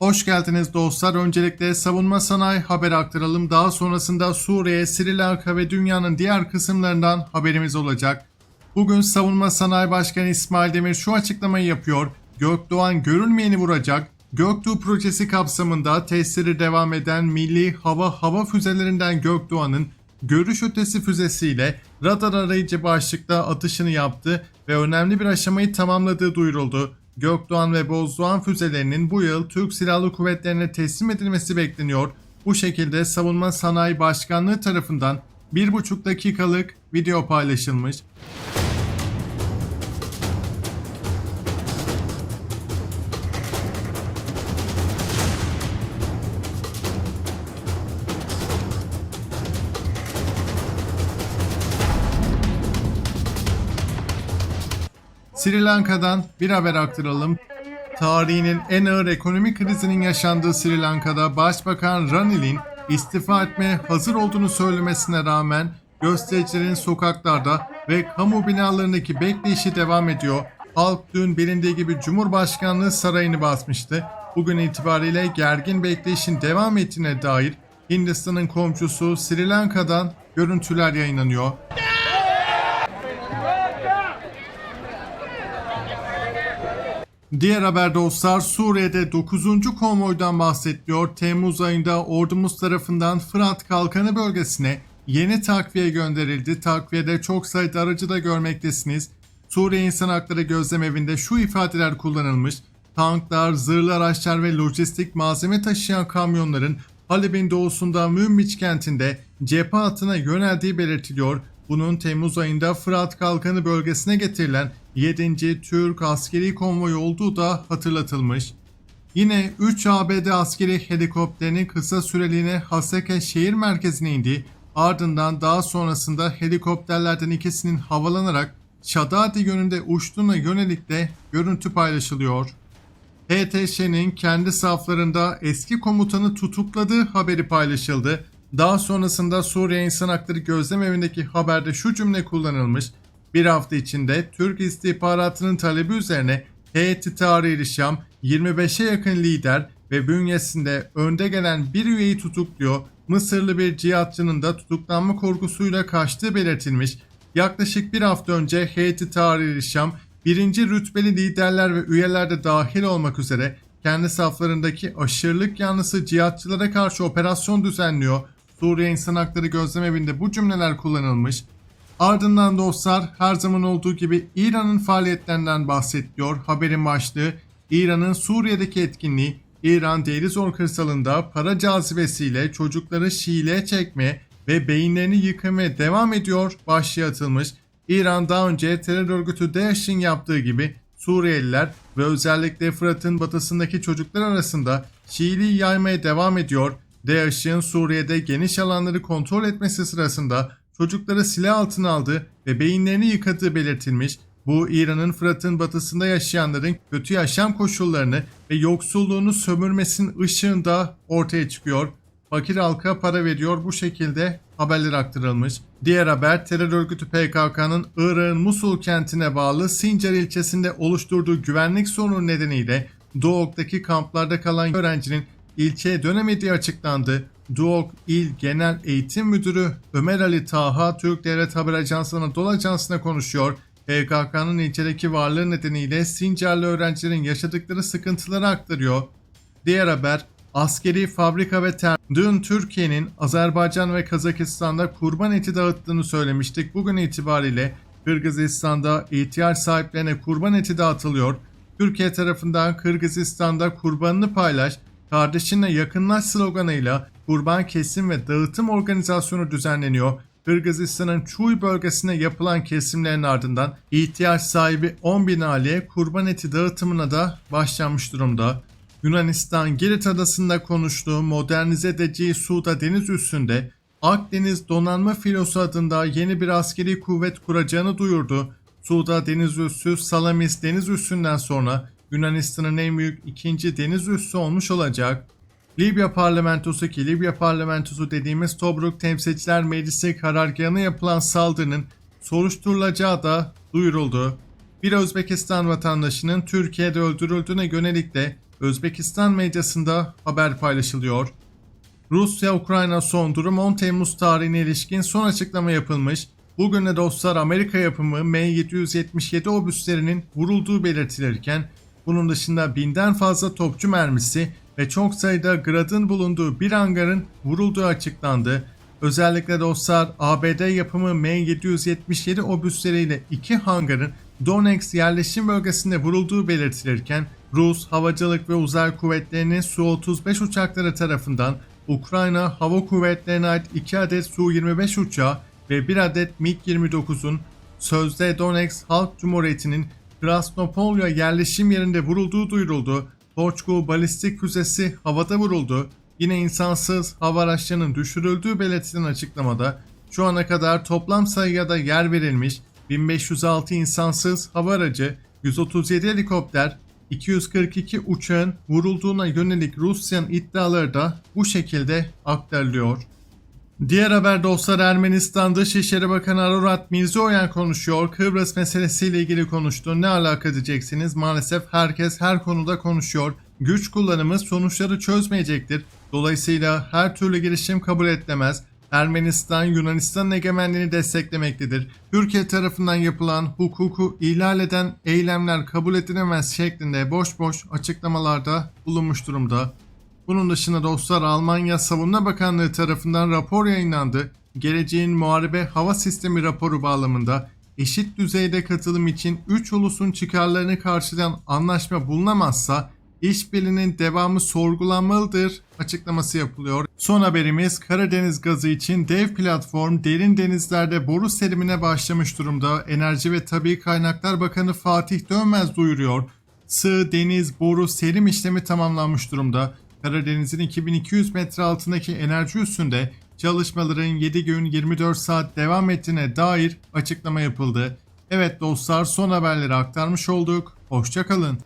Hoş geldiniz dostlar. Öncelikle savunma sanayi haber aktaralım. Daha sonrasında Suriye, Sri Lanka ve dünyanın diğer kısımlarından haberimiz olacak. Bugün Savunma Sanayi Başkanı İsmail Demir şu açıklamayı yapıyor. Gökdoğan görülmeyeni vuracak. Göktuğ projesi kapsamında testleri devam eden milli hava hava füzelerinden Gökdoğan'ın görüş ötesi füzesiyle radar arayıcı başlıkta atışını yaptı ve önemli bir aşamayı tamamladığı duyuruldu. Gökdoğan ve Bozdoğan füzelerinin bu yıl Türk Silahlı Kuvvetlerine teslim edilmesi bekleniyor. Bu şekilde Savunma Sanayi Başkanlığı tarafından 1,5 dakikalık video paylaşılmış. Sri Lanka'dan bir haber aktaralım. Tarihinin en ağır ekonomik krizinin yaşandığı Sri Lanka'da Başbakan Ranil'in istifa etmeye hazır olduğunu söylemesine rağmen göstericilerin sokaklarda ve kamu binalarındaki bekleyişi devam ediyor. Halk dün bilindiği gibi Cumhurbaşkanlığı sarayını basmıştı. Bugün itibariyle gergin bekleyişin devam ettiğine dair Hindistan'ın komşusu Sri Lanka'dan görüntüler yayınlanıyor. Diğer haber dostlar Suriye'de 9. konvoydan bahsediliyor. Temmuz ayında ordumuz tarafından Fırat Kalkanı bölgesine yeni takviye gönderildi. Takviyede çok sayıda aracı da görmektesiniz. Suriye İnsan Hakları Gözlem Evi'nde şu ifadeler kullanılmış. Tanklar, zırhlı araçlar ve lojistik malzeme taşıyan kamyonların Halep'in doğusunda Münbiç kentinde cephe hattına yöneldiği belirtiliyor. Bunun Temmuz ayında Fırat Kalkanı bölgesine getirilen 7. Türk askeri konvoyu olduğu da hatırlatılmış. Yine 3 ABD askeri helikopterinin kısa süreliğine Haseke şehir merkezine indi. Ardından daha sonrasında helikopterlerden ikisinin havalanarak Şadadi yönünde uçtuğuna yönelik de görüntü paylaşılıyor. HTŞ'nin kendi saflarında eski komutanı tutukladığı haberi paylaşıldı. Daha sonrasında Suriye İnsan Hakları Gözlem Evi'ndeki haberde şu cümle kullanılmış. Bir hafta içinde Türk istihbaratının talebi üzerine heyeti Tahrir Şam 25'e yakın lider ve bünyesinde önde gelen bir üyeyi tutukluyor. Mısırlı bir cihatçının da tutuklanma korkusuyla kaçtığı belirtilmiş. Yaklaşık bir hafta önce heyeti Tahrir Şam birinci rütbeli liderler ve üyeler de dahil olmak üzere kendi saflarındaki aşırılık yanlısı cihatçılara karşı operasyon düzenliyor. Suriye İnsan Hakları Gözlem Evi'nde bu cümleler kullanılmış. Ardından dostlar her zaman olduğu gibi İran'ın faaliyetlerinden bahsediliyor. Haberin başlığı İran'ın Suriye'deki etkinliği İran Derizor kırsalında para cazibesiyle çocukları Şii'ye çekmeye ve beyinlerini yıkamaya devam ediyor başlığı atılmış. İran daha önce terör örgütü DAEŞ'in yaptığı gibi Suriyeliler ve özellikle Fırat'ın batısındaki çocuklar arasında Şiiliği yaymaya devam ediyor. DAEŞ'in Suriye'de geniş alanları kontrol etmesi sırasında çocukları silah altına aldı ve beyinlerini yıkadığı belirtilmiş. Bu İran'ın Fırat'ın batısında yaşayanların kötü yaşam koşullarını ve yoksulluğunu sömürmesinin ışığında ortaya çıkıyor. Fakir halka para veriyor bu şekilde haberler aktarılmış. Diğer haber terör örgütü PKK'nın Irak'ın Musul kentine bağlı Sincar ilçesinde oluşturduğu güvenlik sorunu nedeniyle Doğuk'taki kamplarda kalan öğrencinin ilçeye dönemediği açıklandı. Duok İl Genel Eğitim Müdürü Ömer Ali Taha Türk Devlet Haber Ajansı Anadolu Ajansı'na konuşuyor. PKK'nın ilçedeki varlığı nedeniyle Sincarlı öğrencilerin yaşadıkları sıkıntıları aktarıyor. Diğer haber askeri fabrika ve ter. Dün Türkiye'nin Azerbaycan ve Kazakistan'da kurban eti dağıttığını söylemiştik. Bugün itibariyle Kırgızistan'da ihtiyaç sahiplerine kurban eti dağıtılıyor. Türkiye tarafından Kırgızistan'da kurbanını paylaş, kardeşinle yakınlaş sloganıyla kurban kesim ve dağıtım organizasyonu düzenleniyor. Kırgızistan'ın Çuy bölgesine yapılan kesimlerin ardından ihtiyaç sahibi 10 bin aileye kurban eti dağıtımına da başlanmış durumda. Yunanistan Girit adasında konuştuğu modernize edeceği Suda deniz üstünde Akdeniz Donanma Filosu adında yeni bir askeri kuvvet kuracağını duyurdu. Suda deniz üssü Salamis deniz üssünden sonra Yunanistan'ın en büyük ikinci deniz üssü olmuş olacak. Libya parlamentosu ki Libya parlamentosu dediğimiz Tobruk Temsilciler Meclisi karargahına yapılan saldırının soruşturulacağı da duyuruldu. Bir Özbekistan vatandaşının Türkiye'de öldürüldüğüne yönelik de Özbekistan medyasında haber paylaşılıyor. Rusya-Ukrayna son durum 10 Temmuz tarihine ilişkin son açıklama yapılmış. Bugün de dostlar Amerika yapımı M777 obüslerinin vurulduğu belirtilirken bunun dışında binden fazla topçu mermisi ve çok sayıda Grad'ın bulunduğu bir hangarın vurulduğu açıklandı. Özellikle dostlar ABD yapımı M777 obüsleriyle iki hangarın Donetsk yerleşim bölgesinde vurulduğu belirtilirken Rus Havacılık ve Uzay Kuvvetleri'nin Su-35 uçakları tarafından Ukrayna Hava Kuvvetleri'ne ait 2 adet Su-25 uçağı ve 1 adet MiG-29'un sözde Donetsk Halk Cumhuriyeti'nin Krasnopolya yerleşim yerinde vurulduğu duyuruldu. Torçku balistik füzesi havada vuruldu. Yine insansız hava araçlarının düşürüldüğü belirtilen açıklamada şu ana kadar toplam sayıya da yer verilmiş 1506 insansız hava aracı, 137 helikopter, 242 uçağın vurulduğuna yönelik Rusya'nın iddiaları da bu şekilde aktarılıyor. Diğer haber dostlar Ermenistan Dışişleri Bakanı Ararat Mirzoyan konuşuyor. Kıbrıs meselesiyle ilgili konuştu. Ne alaka diyeceksiniz? Maalesef herkes her konuda konuşuyor. Güç kullanımı sonuçları çözmeyecektir. Dolayısıyla her türlü girişim kabul edilemez. Ermenistan Yunanistan egemenliğini desteklemektedir. Türkiye tarafından yapılan hukuku ihlal eden eylemler kabul edilemez şeklinde boş boş açıklamalarda bulunmuş durumda. Bunun dışında dostlar Almanya Savunma Bakanlığı tarafından rapor yayınlandı. Geleceğin Muharebe Hava Sistemi raporu bağlamında eşit düzeyde katılım için 3 ulusun çıkarlarını karşılayan anlaşma bulunamazsa işbirliğinin devamı sorgulanmalıdır açıklaması yapılıyor. Son haberimiz Karadeniz gazı için dev platform derin denizlerde boru serimine başlamış durumda. Enerji ve Tabi Kaynaklar Bakanı Fatih Dönmez duyuruyor. Sığ, deniz, boru, serim işlemi tamamlanmış durumda. Karadeniz'in 2200 metre altındaki enerji üssünde çalışmaların 7 gün 24 saat devam ettiğine dair açıklama yapıldı. Evet dostlar son haberleri aktarmış olduk. Hoşçakalın.